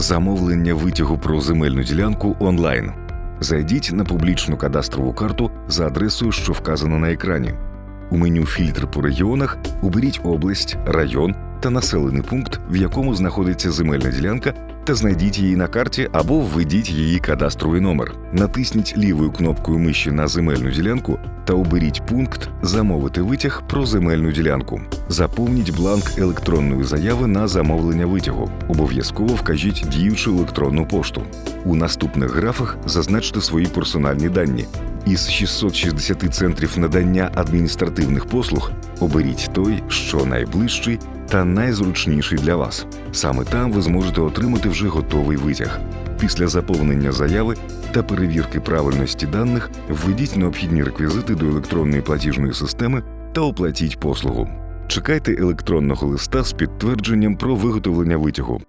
Замовлення витягу про земельну ділянку онлайн. Зайдіть на публічну кадастрову карту за адресою, що вказана на екрані. У меню Фільтр по регіонах оберіть область, район та населений пункт, в якому знаходиться земельна ділянка, та знайдіть її на карті або введіть її кадастровий номер. Натисніть лівою кнопкою миші на земельну ділянку та оберіть пункт Замовити витяг про земельну ділянку. Заповніть бланк електронної заяви на замовлення витягу. Обов'язково вкажіть діючу електронну пошту. У наступних графах зазначте свої персональні дані. Із 660 центрів надання адміністративних послуг оберіть той, що найближчий та найзручніший для вас. Саме там ви зможете отримати вже готовий витяг. Після заповнення заяви та перевірки правильності даних введіть необхідні реквізити до електронної платіжної системи та оплатіть послугу. Чекайте електронного листа з підтвердженням про виготовлення витягу.